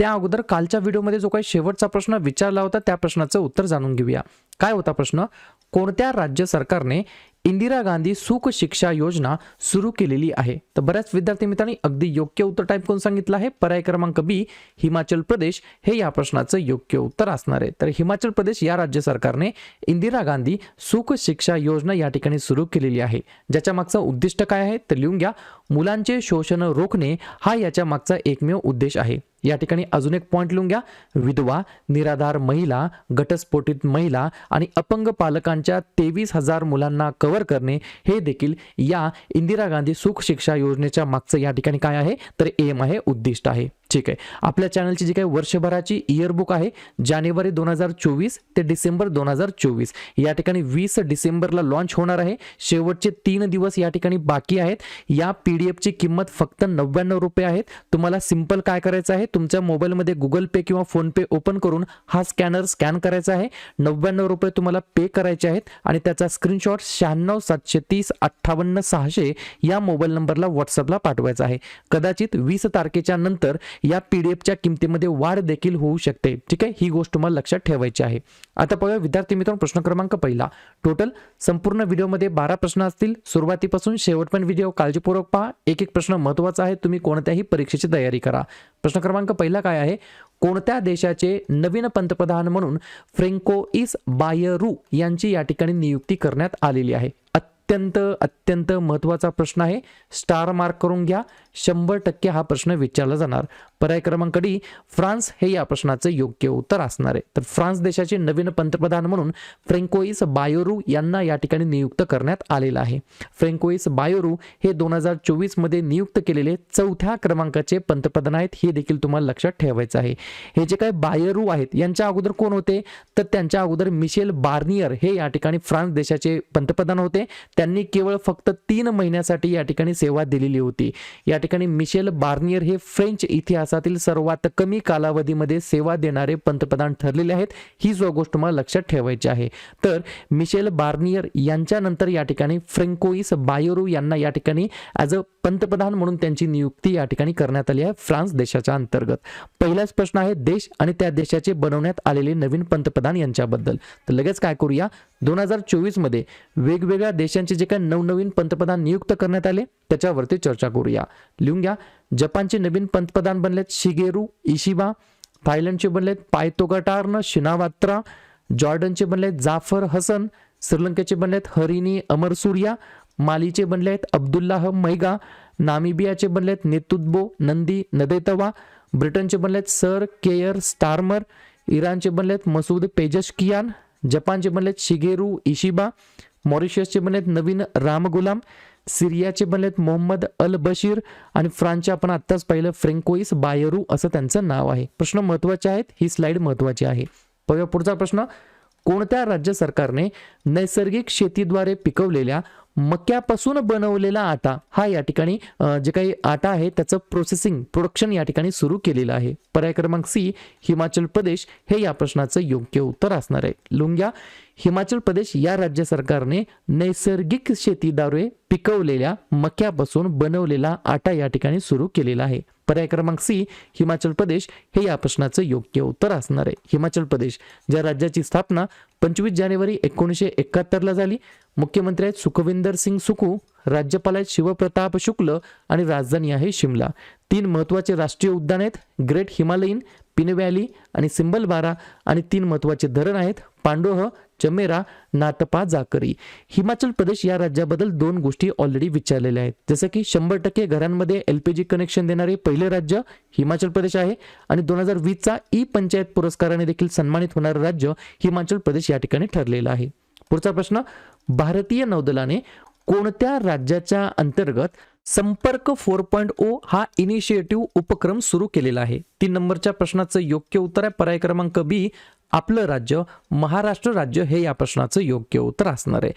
त्या अगोदर कालच्या व्हिडिओमध्ये जो काही शेवटचा प्रश्न विचारला होता त्या प्रश्नाचं उत्तर जाणून घेऊया. काय होता प्रश्न? कोणत्या राज्य सरकारने इंदिरा गांधी सुख शिक्षा योजना सुरू केलेली आहे? तर बऱ्याच विद्यार्थी मित्रांनी अगदी योग्य उत्तर टाईप करून सांगितलं आहे. पर्याय क्रमांक बी हिमाचल प्रदेश. हे या प्रश्नाचं योग्य उत्तर असणार आहे. तर हिमाचल प्रदेश या राज्य सरकारने इंदिरा गांधी सुख शिक्षा योजना या ठिकाणी सुरू केलेली आहे. ज्याच्या मागचं उद्दिष्ट काय आहे तर लिहून घ्या. मुलांचे शोषण रोखणे हा याच्या मागचा एकमेव उद्देश आहे. या ठिकाणी अजून एक पॉईंट लिहून घ्या. विधवा निराधार महिला घटस्फोटित महिला आणि अपंग पालकांच्या तेवीस हजार मुलांना कव्हर करणे हे देखील या इंदिरा गांधी सुख शिक्षा योजनेच्या मागचं या ठिकाणी काय आहे? तर एम आहे उद्दिष्ट आहे. ठीक आहे. आपल्या चॅनलची जी काही वर्षभराची इयरबुक आहे जानेवारी दोन हजार चोवीस ते डिसेंबर दोन हजार चोवीस. या ठिकाणी वीस डिसेंबरला लॉन्च होणार आहे. शेवटचे तीन दिवस या ठिकाणी बाकी आहेत. या पी डी एफची किंमत फक्त नव्याण्णव रुपये आहेत. तुम्हाला सिंपल काय करायचं आहे? तुमच्या मोबाईलमध्ये गुगल पे किंवा फोनपे ओपन करून हा स्कॅनर स्कॅन करायचा आहे. नव्याण्णव रुपये तुम्हाला पे करायचे आहेत आणि त्याचा स्क्रीनशॉट शहाण्णव सातशे तीस अठ्ठावन्न सहाशे या मोबाईल नंबरला व्हॉट्सअपला पाठवायचा आहे. कदाचित वीस तारखेच्या नंतर या पी डी एफच्या किमतीमध्ये वाढ देखील होऊ शकते. ठीक आहे? ही गोष्ट तुम्हाला लक्षात ठेवायची आहे. आता बघा विद्यार्थी मित्रांनो प्रश्न क्रमांक पहिला. टोटल संपूर्ण व्हिडिओमध्ये बारा प्रश्न असतील. सुरुवातीपासून शेवट पण व्हिडिओ काळजीपूर्वक पहा. एक एक प्रश्न महत्त्वाचा आहे. तुम्ही कोणत्याही परीक्षेची तयारी करा. प्रश्न क्रमांक पहिला काय आहे? कोणत्या देशाचे नवीन पंतप्रधान म्हणून फ्रेंकोइस बायरू यांची या ठिकाणी नियुक्ती करण्यात आलेली आहे? अत्यंत अत्यंत महत्त्वाचा प्रश्न आहे. स्टार मार्क करून घ्या. शंभर टक्के हा प्रश्न विचारला जाणार. पर्याय क्रमांक डी फ्रान्स हे या प्रश्नाचं योग्य उत्तर असणार आहे. तर फ्रान्स देशाचे नवीन पंतप्रधान म्हणून फ्रेंकोईस बायोरू यांना या ठिकाणी नियुक्त करण्यात आलेलं आहे. फ्रेंकोईस बायोरू हे दोन हजार चोवीसमध्ये नियुक्त केलेले चौथ्या क्रमांकाचे पंतप्रधान आहेत हे देखील तुम्हाला लक्षात ठेवायचं आहे. हे जे काय बायरू आहेत यांच्या अगोदर कोण होते? तर त्यांच्या अगोदर मिशेल बार्नियर हे या ठिकाणी फ्रान्स देशाचे पंतप्रधान होते. त्यांनी केवळ फक्त तीन महिन्यासाठी या ठिकाणी सेवा दिलेली होती. या ठिकाणी मिशेल बार्नियर हे फ्रेंच इतिहासातील सर्वात कमी कालावधीमध्ये सेवा देणारे पंतप्रधान ठरलेले आहेत. ही जो गोष्ट मला लक्षात ठेवायची आहे. तर मिशेल बार्नियर यांच्यानंतर या ठिकाणी फ्रेंकोईस बायोरू यांना या ठिकाणी ॲज अ पंतप्रधान म्हणून त्यांची नियुक्ती या ठिकाणी करण्यात आली आहे फ्रान्स देशाच्या अंतर्गत. पहिलाच प्रश्न आहे देश आणि त्या देशाचे बनवण्यात आलेले नवीन पंतप्रधान यांच्याबद्दल. तर लगेच काय करूया? दोन हजार चोवीसमध्ये वेगवेगळ्या देशांचे जे काही नवनवीन पंतप्रधान नियुक्त करण्यात आले त्याच्यावरती चर्चा करूया. लिहून घ्या. जपानचे नवीन पंतप्रधान बनलेत शिगेरू इशिबा थायलंडचे बनलेत पायतोगटार्न शिनावात्रा जॉर्डनचे बनलेत जाफर हसन श्रीलंकेचे बनलेत हरिनी अमरसूर्या मालीचे बनले आहेत अब्दुल्लाह मैगा नामिबियाचे बनलेत नेतुद्बो नंदी नदेतवा ब्रिटनचे बनलेत सर केयर स्टार्मर इराणचे बनलेत मसूद पेजशकियान जपानचे बनलेत शिगेरू इशिबा मॉरिशसचे बनलेत नवीन रामगुलाम सिरियाचे बनलेत मोहम्मद अल बशीर आणि फ्रान्सचे आपण आत्ताच पाहिलं फ्रेंकोईस बायरू असं त्यांचं नाव आहे. प्रश्न महत्त्वाचे आहेत ही स्लाइड महत्वाची आहे. पुढचा प्रश्न. कोणत्या राज्य सरकारने नैसर्गिक शेतीद्वारे पिकवलेल्या मक्यापासून बनवलेला आटा हा या ठिकाणी जे काही आटा आहे त्याचं प्रोसेसिंग प्रोडक्शन या ठिकाणी सुरू केलेलं आहे. पर्याय क्रमांक सी हिमाचल प्रदेश हे या प्रश्नाचं योग्य उत्तर असणार आहे. लुंग्या हिमाचल प्रदेश या राज्य सरकारने नैसर्गिक शेतीद्वारे पिकवलेल्या मक्यापासून बनवलेला आटा या ठिकाणी सुरू केलेला आहे. पर्याय क्रमांक सी हिमाचल प्रदेश हे या प्रश्नाचं योग्य उत्तर असणार आहे. हिमाचल प्रदेश ज्या राज्याची स्थापना पंचवीस जानेवारी एकोणीसशे एकाहत्तरला झाली मुख्यमंत्री आहेत सुखविंदर सिंग सुकू राज्यपाल आहेत शिवप्रताप शुक्ल आणि राजधानी आहे शिमला. तीन महत्त्वाचे राष्ट्रीय उद्यान आहेत ग्रेट हिमालयीन पिन व्हॅली आणि सिंबलबारा आणि तीन महत्त्वाचे धरण आहेत पांडोह चमेरा नाटपा जाकरी. हिमाचल प्रदेश या राज्याबद्दल दोन गोष्टी ऑलरेडी विचारलेल्या आहेत. जसं की शंभर टक्के घरांमध्ये एल पी जी कनेक्शन देणारे पहिले राज्य हिमाचल प्रदेश आहे आणि दोन हजार वीसचा ई पंचायत पुरस्काराने देखील सन्मानित होणारं राज्य हिमाचल प्रदेश या ठिकाणी ठरलेलं आहे. पुढचा प्रश्न भारतीय नौदलाने कोणत्या राज्याच्या अंतर्गत संपर्क फोर पॉईंट ओ हा इनिशिएटिव्ह उपक्रम सुरू केलेला आहे? तीन नंबरच्या प्रश्नाचं योग्य उत्तर आहे. पर्याय क्रमांक बी आपलं राज्य महाराष्ट्र राज्य हे या प्रश्नाचं योग्य उत्तर असणार आहे.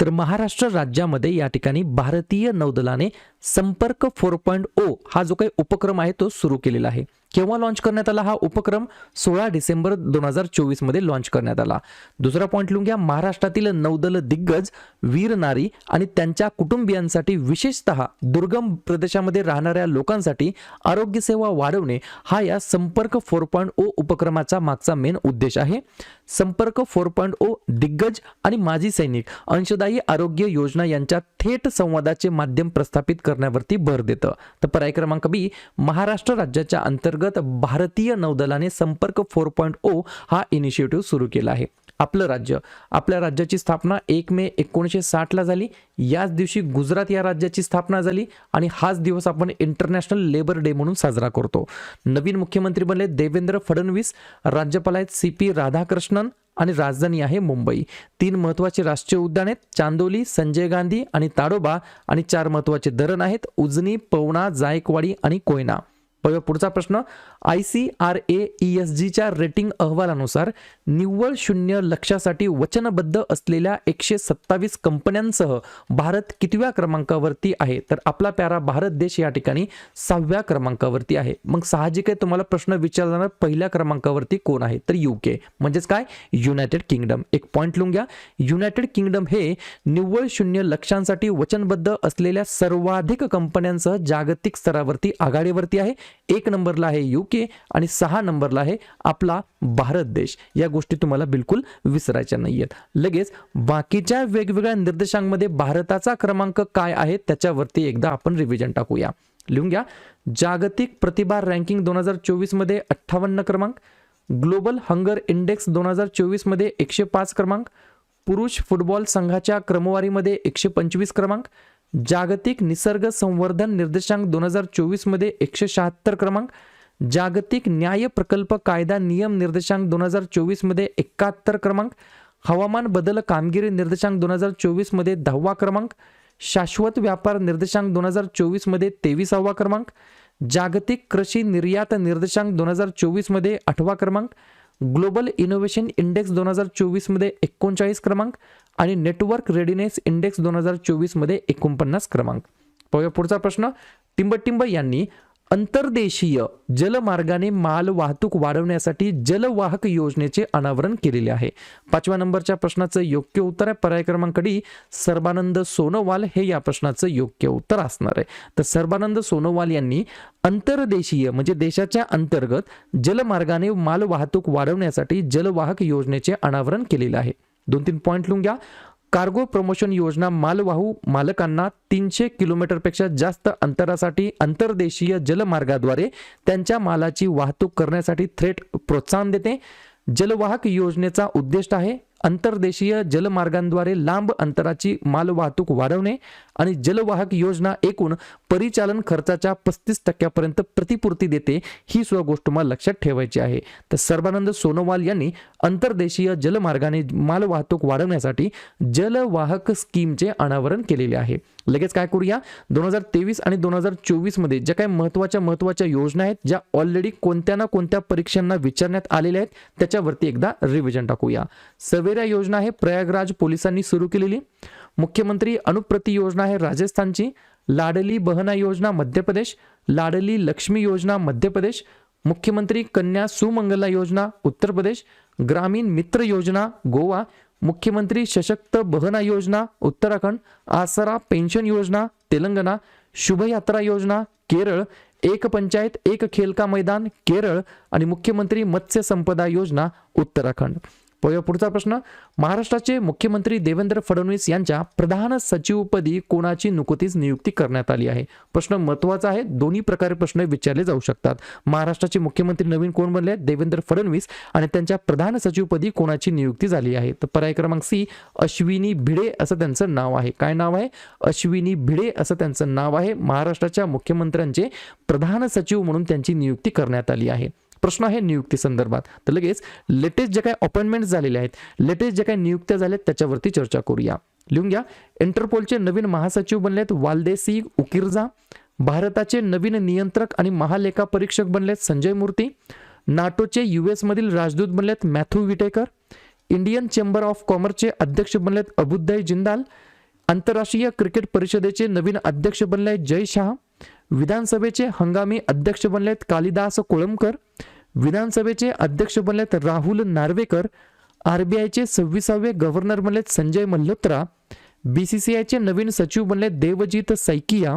तर महाराष्ट्र राज्यामध्ये या ठिकाणी भारतीय नौदलाने संपर्क फोर पॉईंट ओ हा जो काही उपक्रम आहे तो सुरू केलेला आहे. केव्हा लाँच करण्यात आला हा उपक्रम? सोळा डिसेंबर दोन हजार चोवीसमध्ये करण्यात आला. दुसरा पॉईंट लिहून घ्या. महाराष्ट्रातील नौदल दिग्गज वीर नारी आणि त्यांच्या कुटुंबियांसाठी विशेषतः दुर्गम प्रदेशामध्ये राहणाऱ्या लोकांसाठी आरोग्य सेवा वाढवणे हा या संपर्क फोर पॉईंट ओ उपक्रमाचा मागचा मेन उद्देश आहे. संपर्क फोर पॉईंट ओ दिग्गज आणि माजी सैनिक अंशदायी आरोग्य योजना यांच्या थेट संवादाचे माध्यम प्रस्थापित करण्यावरती भर देतं. तर पर्याय क्रमांक बी महाराष्ट्र राज्याच्या अंतर्गत भारतीय नौदलाने संपर्क फोर पॉईंट ओ हा इनिशिएटिव्ह सुरू केला आहे. आपलं राज्य. आपल्या राज्याची स्थापना एक मे एकोणीसशे साठला झाली. याच दिवशी गुजरात या राज्याची स्थापना झाली आणि हाच दिवस आपण इंटरनॅशनल लेबर डे म्हणून साजरा करतो. नवीन मुख्यमंत्री बनले देवेंद्र फडणवीस राज्यपाल आहेत सी पी राधाकृष्ण राधाकृष्णन आणि राजधानी आहे मुंबई. तीन महत्त्वाचे राष्ट्रीय उद्यान आहेत चांदोली संजय गांधी आणि ताडोबा आणि चार महत्त्वाचे धरण आहेत उजनी पवना जायकवाडी आणि कोयना. बघा पुढचा प्रश्न I C R A E S जीच्या रेटिंग अहवालानुसार निव्वळ शून्य लक्ष्यासाठी वचनबद्ध असलेल्या एकशे सत्तावीस कंपन्यांसह भारत कितव्या क्रमांकावरती आहे? तर आपला प्यारा भारत देश या ठिकाणी सहाव्या क्रमांकावरती आहे. मग साहजिक आहे तुम्हाला प्रश्न विचारला जाणार पहिल्या क्रमांकावरती कोण आहे? तर युके म्हणजेच काय? युनायटेड किंगडम एक पॉईंट लिहून घ्या. युनायटेड किंगडम हे निव्वळ शून्य लक्ष्यांसाठी वचनबद्ध असलेल्या सर्वाधिक कंपन्यांसह जागतिक स्तरावरती आघाडीवरती आहे. एक नंबरला आहे यू के आणि सहा नंबरला आहे आपला भारत देश. या गोष्टी तुम्हाला बिलकुल विसरायच्या नाही आहेत लगेच बाकीच्या वेगवेगळ्या निर्देशांमध्ये भारताचा क्रमांक काय आहे त्याच्यावरती एकदा आपण रिव्हिजन टाकूया. लिहून घ्या. जागतिक प्रतिभा रँकिंग दोन हजार चोवीसमध्ये अठ्ठावन्न क्रमांक ग्लोबल हंगर इंडेक्स दोन हजार चोवीसमध्ये एकशे पाच क्रमांक पुरुष फुटबॉल संघाच्या क्रमवारीमध्ये एकशे पंचवीस क्रमांक जागतिक निसर्ग संवर्धन निर्देशांक दोन हजार चोवीसमध्ये एकशे शहात्तर क्रमांक जागतिक न्याय प्रकल्प कायदा नियम निर्देशांक दोन हजार चोवीसमध्ये एकाहत्तर क्रमांक हवामान बदल कामगिरी निर्देशांक दोन हजार चोवीसमध्ये दहावा क्रमांक शाश्वत व्यापार निर्देशांक दोन हजार चोवीसमध्ये तेविसावा क्रमांक जागतिक कृषी निर्यात निर्देशांक दोन हजार चोवीसमध्ये आठवा क्रमांक ग्लोबल इनोव्हेशन इंडेक्स दोन हजार चोवीसमध्ये एकोणचाळीस क्रमांक आणि नेटवर्क रेडिनेस इंडेक्स दोन हजार चोवीसमध्ये एकोणपन्नास क्रमांक. पाहूया पुढचा प्रश्न. टिंबटिंब यांनी अंतर्देशीय जलमार्गाने माल वाहतूक वाढवण्यासाठी जलवाहक योजनेचे अनावरण केलेले आहे. पाचव्या नंबरच्या प्रश्नाचं योग्य उत्तर आहे. पर्याय क्रमांक डी सर्बानंद सोनोवाल हे या प्रश्नाचं योग्य उत्तर असणार आहे. तर सर्बानंद सोनोवाल यांनी अंतर्देशीय म्हणजे देशाच्या अंतर्गत जलमार्गाने माल वाहतूक वाढवण्यासाठी जलवाहक योजनेचे अनावरण केलेले आहे. दोन तीन पॉईंट लिहून घ्या. कार्गो प्रमोशन योजना मालवाहू मालकांना तीनशे किलोमीटरपेक्षा जास्त अंतरासाठी अंतर्देशीय जलमार्गाद्वारे त्यांच्या मालाची वाहतूक करण्यासाठी थेट प्रोत्साहन देते. जलवाहक योजनेचा उद्दिष्ट आहे अंतर्देशीय जलमार्गांद्वारे लांब अंतराची मालवाहतूक वाढवणे आणि जलवाहक योजना एकूण परिचालन खर्चाच्या पस्तीस टक्क्यापर्यंत प्रतिपूर्ती देते ही सुद्धा गोष्ट मला लक्षात ठेवायची आहे. तर सर्बानंद सोनोवाल यांनी अंतर्देशीय जलमार्गाने मालवाहतूक वाढवण्यासाठी जलवाहक स्कीमचे अनावरण केलेले आहे. लगेच काय करूया? दोन हजार तेवीस आणि दोन हजार चोवीसमध्ये ज्या काही महत्त्वाच्या महत्त्वाच्या योजना आहेत ज्या ऑलरेडी कोणत्या ना कोणत्या परीक्षांना विचारण्यात आलेल्या आहेत त्याच्यावरती एकदा रिव्हिजन टाकूया. सवेरा योजना आहे प्रयागराज पोलिसांनी सुरू केलेली. मुख्यमंत्री अनुप्रती योजना आहे राजस्थानची लाडली बहना योजना मध्य प्रदेश. लाडली लक्ष्मी योजना मध्य प्रदेश. मुख्यमंत्री कन्या सुमंगला योजना उत्तर प्रदेश. ग्रामीण मित्र योजना गोवा. मुख्यमंत्री सशक्त बहना योजना उत्तराखंड. आसरा पेन्शन योजना तेलंगणा. शुभयात्रा योजना केरळ. एक पंचायत एक खेल का मैदान केरळ. आणि मुख्यमंत्री मत्स्य संपदा योजना उत्तराखंड. पाहूया पुढचा प्रश्न महाराष्ट्राचे मुख्यमंत्री देवेंद्र फडणवीस यांच्या प्रधान सचिवपदी कोणाची नुकतीच नियुक्ती करण्यात आली आहे? प्रश्न महत्त्वाचा आहे. दोन्ही प्रकारे प्रश्न विचारले जाऊ शकतात. महाराष्ट्राचे मुख्यमंत्री नवीन कोण बनले? आहेत? देवेंद्र फडणवीस आणि त्यांच्या प्रधान सचिवपदी कोणाची नियुक्ती झाली आहे? तर पर्याय क्रमांक सी अश्विनी भिडे असं त्यांचं नाव आहे. काय नाव आहे? अश्विनी भिडे असं त्यांचं नाव आहे. महाराष्ट्राच्या मुख्यमंत्र्यांचे प्रधान सचिव म्हणून त्यांची नियुक्ती करण्यात आली आहे. प्रश्न आहे नियुक्ती संदर्भात. तर लगेच लेटेस्ट जे काही अपॉइंटमेंट झालेले आहेत लेटेस्ट जे काही नियुक्त्या झाल्यात त्याच्यावरती चर्चा करूया. लिहून घ्या. इंटरपोलचे नवीन महासचिव बनलेत वालदेसी उकिरजा. भारताचे नवीन नियंत्रक आणि महालेखा परीक्षक बनलेत संजय मूर्ती. नाटोचे युएसमधील राजदूत बनलेत Matthew Whitaker. Indian chamber of कॉमर्सचे अध्यक्ष बनलेत अबुद्दय जिंदाल. आंतरराष्ट्रीय क्रिकेट परिषदेचे नवीन अध्यक्ष बनले आहेत जय शहा. विधानसभेचे हंगामी अध्यक्ष बनलेत कालिदास कोळंबकर विधानसभेचे अध्यक्ष बनलेत राहुल नार्वेकर आरबीआयचे सव्वीसावे गव्हर्नर बनलेत संजय मल्होत्रा बीसीसीआयचे नवीन सचिव बनलेत देवजीत सैकिया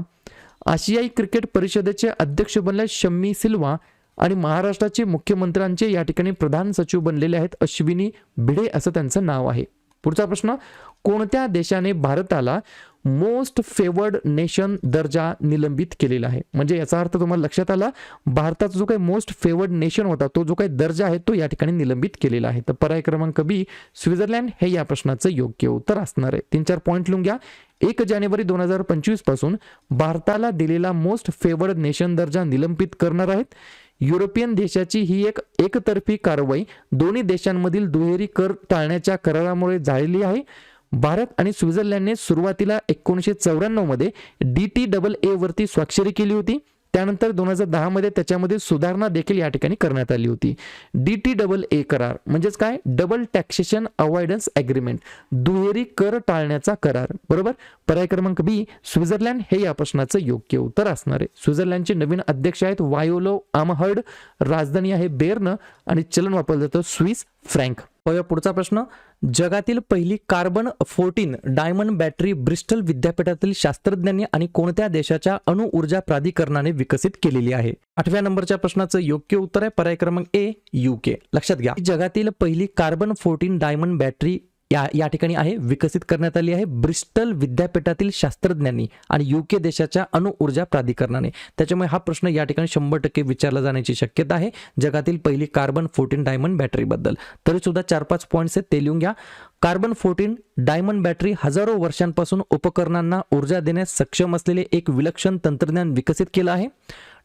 आशियाई क्रिकेट परिषदेचे अध्यक्ष बनले शम्मी सिल्वा आणि महाराष्ट्राचे मुख्यमंत्र्यांचे या ठिकाणी प्रधान सचिव बनलेले आहेत अश्विनी भिडे असं त्यांचं नाव आहे. पुढचा प्रश्न कोणत्या देशाने भारताला मोस्ट फेवर्ड नेशन दर्जा निलंबित केलेला आहे? म्हणजे याचा अर्थ तुम्हाला लक्षात आला भारताचा जो काही मोस्ट फेवर्ड नेशन होता तो जो काही दर्जा आहे तो या ठिकाणी निलंबित केलेला आहे. तर पर्याय क्रमांक बी स्वित्झर्लंड हे या प्रश्नाचं योग्य उत्तर असणार आहे. तीन चार पॉईंट लिहून घ्या. एक जानेवारी दोन हजार पंचवीसपासून भारताला दिलेला मोस्ट फेवर्ड नेशन दर्जा निलंबित करणार आहेत. युरोपियन देशाची ही एक एकतर्फी कारवाई दोन्ही देशांमधील दुहेरी कर टाळण्याच्या करारामुळे झालेली आहे. भारत आणि स्वित्झर्लंडने सुरुवातीला एकोणीसशे चौऱ्याण्णवमध्ये डी टी डबल ए वरती स्वाक्षरी केली होती. त्यानंतर दोन हजार दहामध्ये त्याच्यामध्ये सुधारणा देखील या ठिकाणी करण्यात आली होती. डी टी डबल ए करार म्हणजेच काय? डबल टॅक्सेशन अवॉइडन्स अग्रीमेंट दुहेरी कर टाळण्याचा करार. बरोबर? पर्याय क्रमांक बी स्वित्झर्लंड हे या प्रश्नाचं योग्य उत्तर असणार आहे. स्वित्झर्लंडचे नवीन अध्यक्ष आहेत वायोलो आमहर्ड राजधानी आहे बेर्न आणि चलन वापरलं जातं स्विस फ्रँक. पाहूया पुढचा प्रश्न. जगातील पहिली carbon fourteen diamond battery Bristol विद्यापीठातील शास्त्रज्ञांनी आणि कोणत्या देशाच्या अणु ऊर्जा प्राधिकरणाने विकसित केलेली आहे? आठव्या नंबरच्या प्रश्नाचं योग्य उत्तर आहे. पर्याय क्रमांक ए युके लक्षात घ्या. जगातील पहिली कार्बन फोर्टीन डायमंड बॅटरी या या ठिकाणी आहे विकसित करण्यात आली आहे ब्रिस्टल विद्यापीठातील शास्त्रज्ञांनी आणि युके देशाच्या अणु ऊर्जा प्राधिकरणाने. त्याच्यामुळे हा प्रश्न या ठिकाणी शंभर टक्के विचारला जाण्याची शक्यता आहे. जगातील पहिली कार्बन फोर्टीन डायमंड बॅटरीबद्दल तरी सुद्धा चार पाच पॉईंट्स आहेत ते लिहून घ्या. कार्बन फोर्टीन डायमंड बॅटरी हजारो वर्षांपासून उपकरणांना ऊर्जा देण्यास सक्षम असलेले एक विलक्षण तंत्रज्ञान विकसित केलं आहे.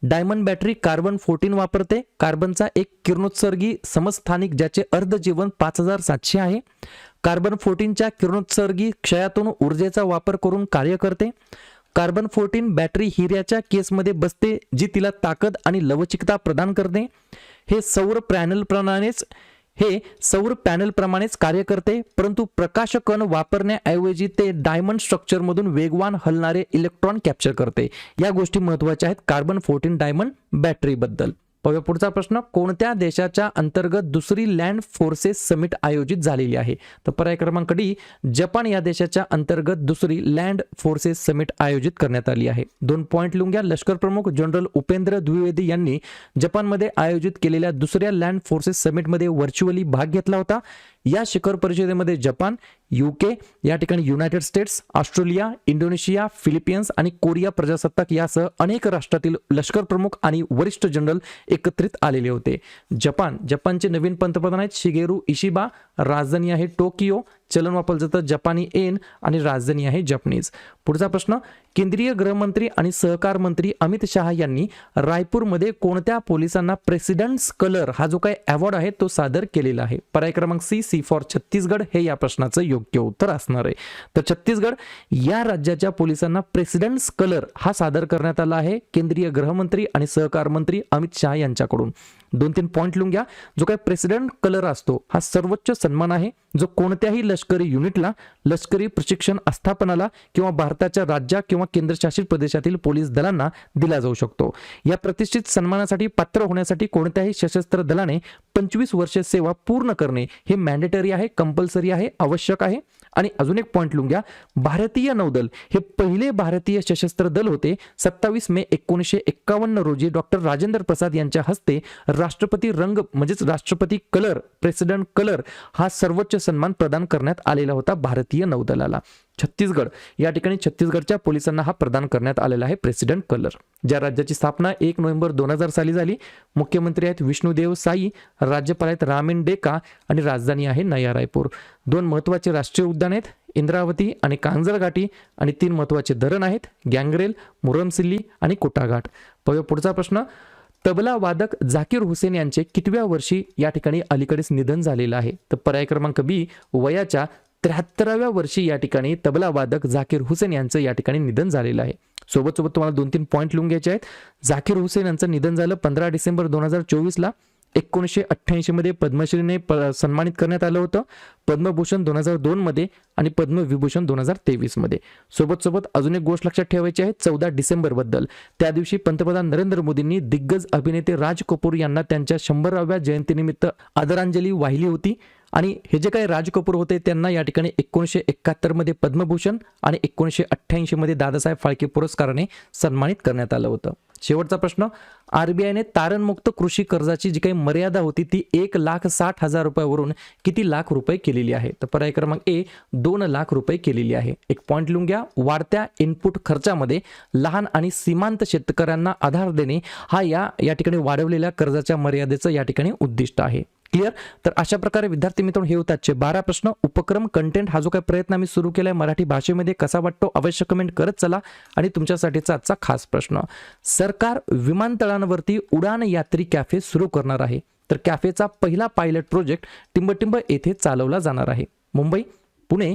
डायमंड बॅटरी कार्बन फोर्टीन वापरते. कार्बनचा एक किरणोत्सर्गी समस्थानिक ज्याचे अर्धजीवन पाच हजार सातशे आहे. कार्बन फोर्टीनच्या किरणोत्सर्गी क्षयातून ऊर्जेचा वापर करून कार्य करते. कार्बन फोर्टीन बॅटरी हिऱ्याच्या केसमध्ये बसते जी तिला ताकद आणि लवचिकता प्रदान करते. हे सौर पॅनल हे सौर पॅनलप्रमाणेच कार्य करते परंतु प्रकाशकण वापरण्याऐवजी ते डायमंड स्ट्रक्चरमधून वेगवान हलणारे इलेक्ट्रॉन कॅप्चर करते. या गोष्टी महत्त्वाच्या आहेत कार्बन फोर्टीन डायमंड बॅटरीबद्दल बघा पुढचा प्रश्न. कोणत्या देशाच्या अंतर्गत दुसरी लँड फोर्सेस समिट आयोजित झालेली आहे? तर पर्याय क्रमांक डी जपान या देशाच्या अंतर्गत दुसरी लँड फोर्सेस समिट आयोजित करण्यात आली आहे. दोन पॉईंट लिहून घ्या. लष्कर प्रमुख जनरल उपेंद्र द्विवेदी यांनी जपानमध्ये आयोजित केलेल्या दुसऱ्या लँड फोर्सेस समिटमध्ये व्हर्च्युअली भाग घेतला होता. या शिखर परिषदेमध्ये जपान युके या ठिकाणी United States Australia Indonesia Philippines आणि कोरिया प्रजासत्ताक यासह अनेक राष्ट्रातील लष्कर प्रमुख आणि वरिष्ठ जनरल एकत्रित आलेले होते. जपान जपानचे नवीन पंतप्रधान आहेत शिगेरू इशिबा राजधानी आहे टोकियो चलन वापरलं जातं. जपानी एन आणि राजधानी आहे जपनीज. पुढचा प्रश्न केंद्रीय गृहमंत्री आणि सहकार मंत्री अमित शहा यांनी रायपूरमध्ये कोणत्या पोलिसांना प्रेसिडेंट्स कलर हा जो काही अवॉर्ड आहे तो सादर केलेला आहे? पर्याय क्रमांक सी सी फॉर छत्तीसगड. हे या प्रश्नाचं योग्य उत्तर असणार आहे. तर छत्तीसगड या राज्याच्या पोलिसांना प्रेसिडेंट्स कलर हा सादर करण्यात आला आहे. केंद्रीय गृहमंत्री आणि सहकार मंत्री अमित शहा यांच्याकडून. दोन तीन पॉईंट लिहून घ्या. जो काय प्रेसिडेंट कलर असतो हा सर्वोच्च सन्मान आहे. जो कोणत्याही लष्करी युनिटला लष्करी प्रशिक्षण आस्थापनाला किंवा भारताच्या राज्या किंवा केंद्रशासित प्रदेशातील पोलीस दलांना दिला जाऊ शकतो. या प्रतिष्ठित सन्मानासाठी पात्र होण्यासाठी कोणत्याही सशस्त्र दलाने पंचवीस वर्ष सेवा पूर्ण करणे हे मॅन्डेटरी आहे कंपल्सरी आहे आवश्यक आहे. आणि अजून एक पॉईंट लिहून घ्या. भारतीय नौदल हे पहिले भारतीय सशस्त्र दल होते. सत्तावीस मे एकोणीसशे एक्कावन्न रोजी डॉक्टर राजेंद्र प्रसाद यांच्या हस्ते राष्ट्रपती रंग म्हणजेच राष्ट्रपती कलर प्रेसिडेंट कलर हा सर्वोच्च सन्मान प्रदान करण्यात आलेला होता भारतीय नौदलाला. छत्तीसगड या ठिकाणी छत्तीसगडच्या पोलिसांना हा प्रदान करण्यात आलेला आहे प्रेसिडेंट कलर. ज्या राज्याची स्थापना एक नोव्हेंबर दोन हजार साली झाली मुख्यमंत्री आहेत विष्णुदेव साई राज्यपाल आहेत रामेन डेका आणि राजधानी आहे नया रायपूर. दोन महत्त्वाचे राष्ट्रीय उद्यान आहेत इंद्रावती आणि कांजर घाटी आणि तीन महत्त्वाचे धरण आहेत गँगरेल मुरमसिल्ली आणि कोटाघाट पाहूया पुढचा प्रश्न. तबला वादक झाकीर हुसेन यांचे कितव्या वर्षी या ठिकाणी अलीकडेच निधन झालेलं आहे? तर पर्याय क्रमांक बी वयाच्या त्र्याहत्तराव्या वर्षी या ठिकाणी तबला वादक झाकीर हुसेन यांचं या ठिकाणी निधन झालेलं आहे. सोबत सोबत तुम्हाला दोन तीन पॉईंट लिहून घ्यायचे आहेत. झाकीर हुसेन यांचं निधन झालं पंधरा डिसेंबर दोन हजार चोवीसला. एकोणीसशे अठ्ठ्याऐंशीमध्ये पद्मश्रीने प सन्मानित करण्यात आलं होतं. पद्मभूषण दोन हजार दोनमध्ये आणि पद्मविभूषण दोन हजार तेवीसमध्ये. सोबत सोबत अजून एक गोष्ट लक्षात ठेवायची आहे चौदा डिसेंबरबद्दल. त्या दिवशी पंतप्रधान नरेंद्र मोदींनी दिग्गज अभिनेते राज कपूर यांना त्यांच्या शंभराव्या जयंतीनिमित्त आदरांजली वाहिली होती. आणि हे जे काही राज कपूर होते त्यांना या ठिकाणी एकोणीसशे एकाहत्तरमध्ये पद्मभूषण आणि एकोणीसशे अठ्ठ्याऐंशीमध्ये दादासाहेब फाळके पुरस्काराने सन्मानित करण्यात आलं होतं. शेवटचा प्रश्न. आरबीआयने तारणमुक्त कृषी कर्जाची जी काही मर्यादा होती ती एक लाख साठ हजार रुपयावरून किती लाख रुपये केलेली आहे? तर पर्याय क्रमांक ए दोन लाख रुपये केलेली आहे. एक पॉईंट लिहून घ्या. वाढत्या इनपुट खर्चामध्ये लहान आणि सीमांत शेतकऱ्यांना आधार देणे हा या या ठिकाणी वाढवलेल्या कर्जाच्या मर्यादेचं या ठिकाणी उद्दिष्ट आहे. क्लिअर तर अशा प्रकारे विद्यार्थी मित्रांनो हे होतात बारा प्रश्न. उपक्रम कंटेंट हा जो काही प्रयत्न आम्ही सुरू केलाय मराठी भाषेमध्ये कसा वाटतो अवश्य कमेंट करत चला. आणि तुमच्यासाठीचा आजचा खास प्रश्न. सर सरकार विमानतळांवरती उडान यात्री कॅफे सुरू करणार आहे. तर कॅफेचा पहिला पायलट प्रोजेक्ट टिंबटिंब येथे चालवला जाणार आहे. मुंबई पुणे